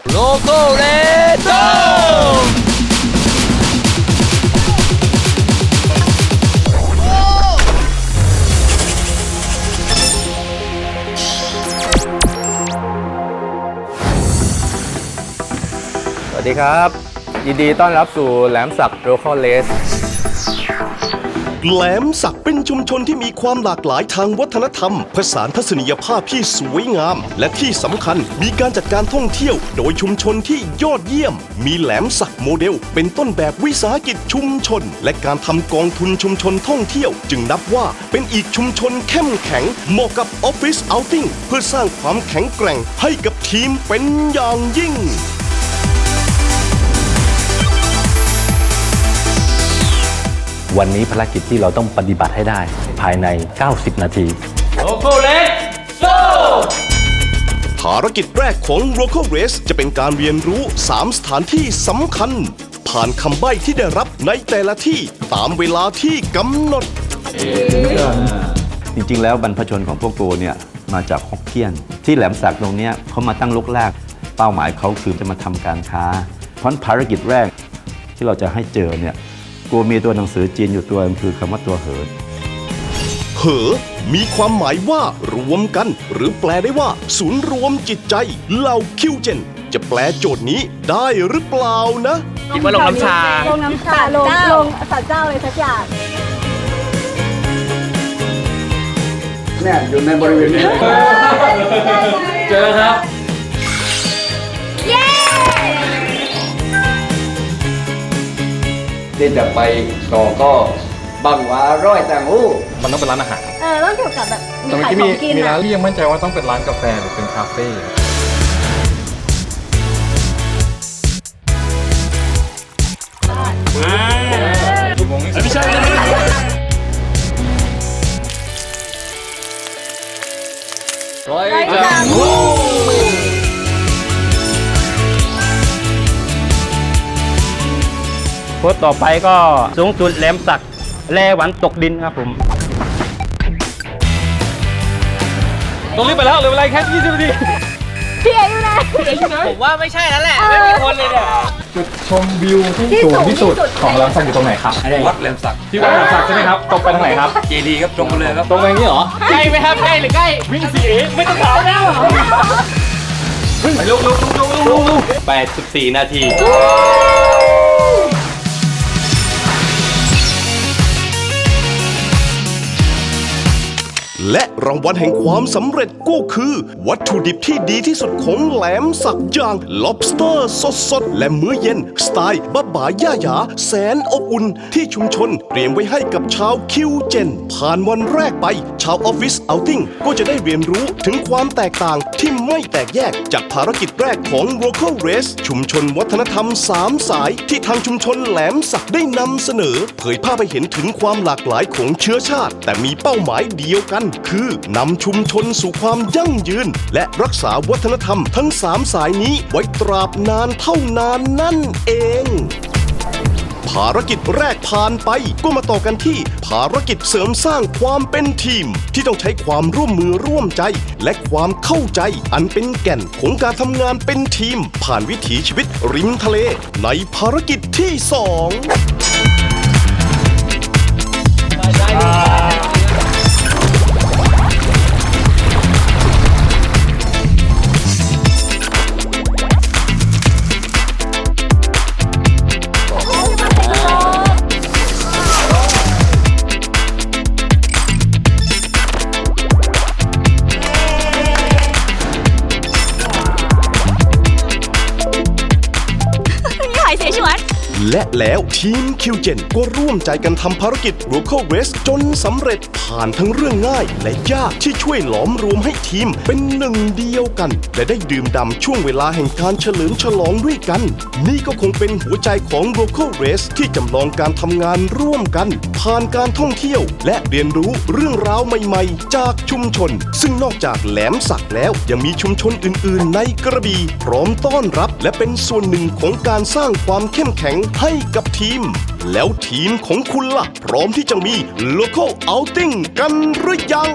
โลโก้เรโตสวัสดีครับ ยินดีต้อนรับสู่แหลมสักโ o ค a l เลส แหลมสักเป็นชุมชนที่มีความหลากหลายทางวัฒนธรรม ผสานทัศนียภาพที่สวยงาม และที่สำคัญมีการจัดการท่องเที่ยว โดยชุมชนที่ยอดเยี่ยม มีแหลมสักโมเดล เป็นต้นแบบวิสาหกิจชุมชน และการทำกองทุนชุมชนท่องเที่ยว จึงนับว่าเป็นอีกชุมชนเข้มแข็งเหมาะกับออฟฟิศเอาติ้งเพื่อสร้างความแข็งแกร่งให้กับทีมเป็นอย่างยิ่ง วันนี้ภารกิจที่เราต้องปฏิบัติให้ได้ภายใน 90 นาที โลโก้เรโตภารกิจแรกของ Local Race จะเป็นการเรียนรู้ 3 สถานที่สำคัญ ผ่านคำใบ้ที่ได้รับในแต่ละที่ตามเวลาที่กำหนด จริงๆ แล้วบรรพชนของพวกโกเนี่ยมาจากฮอกเกี้ยน ที่แหลมสักตรงเนี้ยเขามาตั้งลกแรก เป้าหมายเขาคือจะมาทำการค้า เพราะฉะนั้นภารกิจแรกที่เราจะให้เจอเนี่ย กูมีตัวหนังสือจีนอยู่ตัวหนึงคือคำว่าตัวเหินเหอ มีความหมายว่ารวมกัน หรือแปลได้ว่า ศูนย์รวมจิตใจเหล่าคิวเจน จะแปลโจทย์นี้ได้หรือเปล่านะ คิดว่าลงน้ำชา ลงน้ำชาลงลงสัตว์เจ้าอะไรสักอย่างเนี่ยอยู่ในบริเวณนี้ เจอครับ ที่จะไปต่อก็บังหวาร้อยต่างหู้มันต้องเป็นร้านอาหารเออต้องเกี่ยวกับแบบมีแต่เมื่อขายกี้ขมีองกินมีร้าอะนที่ยังมั่นใจว่าต้องเป็นร้านกาแฟหรือเป็นคาเฟ่ร้อยไร้จัจังง โพสต์ต่อไปก็สูงสุดแหลมสักแลหวันตกดินครับผมต้องรีบไปแล้วเหลือเวลาแค่ 20นาทีพี่เอ๋อยู่ไหนผมว่าไม่ใช่แล้วแหละ ไม่มีคนเลยเนี่ย จุดชมวิวที่ที่สูสูงงที่สุดที่สุดของแหลมสักอยู่ตรงไหนครับวัดแหลมสักที่วัดแหลมสักใช่ไหมครับ ตรงไปทางไหนครับ เจดีครับตรงไปเลยครับ ตรงไปอย่างนี้เหรอ ใกล้ไหมครับ ใกล้หรือใกล้ วิ่งสีเอไม่ต้องถามแล้วไปเร็วเร็วเร็วเร็วเร็วเร็ว84นาที และรางวัลแห่งความสำเร็จก็คือ วัตถุดิบที่ดีที่สุดของแหลมสักอย่าง lobster สดสดๆและมื้อเย็น สไตล์บ้าบาย่าหยาแสนอบอุ่น ที่ชุมชนเตรียมไว้ให้กับชาวคิวเจน ผ่านวันแรกไป ชาวออฟฟิศเอาติ้งก็จะได้เรียนรู้ถึงความแตกต่างที่ไม่แตกแยกจากภารกิจแรกของ Local Race ชุมชนวัฒนธรรม3สาย ที่ทางชุมชนแหลมสักได้นำเสนอ เผยภาพให้เห็นถึงความหลากหลายของเชื้อชาติ แต่มีเป้าหมายเดียวกันคือนำชุมชนสู่ความยั่งยืน และรักษาวัฒนธรรมทั้ง3สายนี้ไว้ตราบนานเท่านานนั่นเองภารกิจแรกผ่านไปก็มาต่อกันที่ ภารกิจเสริมสร้างความเป็นทีม ที่ต้องใช้ความร่วมมือร่วมใจ และความเข้าใจ อันเป็นแก่นของการทำงานเป็นทีม ผ่านวิถีชีวิตริมทะเล ในภารกิจที่สอง และแล้วทีมคิวเจนก็ร่วมใจกันทำภารกิจ Local Race จนสำเร็จผ่านทั้งเรื่องง่าย และยากที่ช่วยหลอมรวมให้ทีมเป็นหนึ่งเดียวกัน และได้ดื่มด่ำช่วงเวลาแห่งการเฉลิมฉลองด้วยกัน นี่ก็คงเป็นหัวใจของ Local Race ที่จำลองการทำงานร่วมกัน ผ่านการท่องเที่ยว และเรียนรู้เรื่องราวใหม่ๆ จากชุมชน ซึ่งนอกจากแหลมสักแล้วยังมีชุมชนอื่น ๆ ในกระบี่พร้อมต้อนรับและเป็นส่วนหนึ่งของการสร้างความเข้มแข็งให้กับทีม แล้วทีมของคุณล่ะ พร้อมที่จะมี local outing กันหรือยัง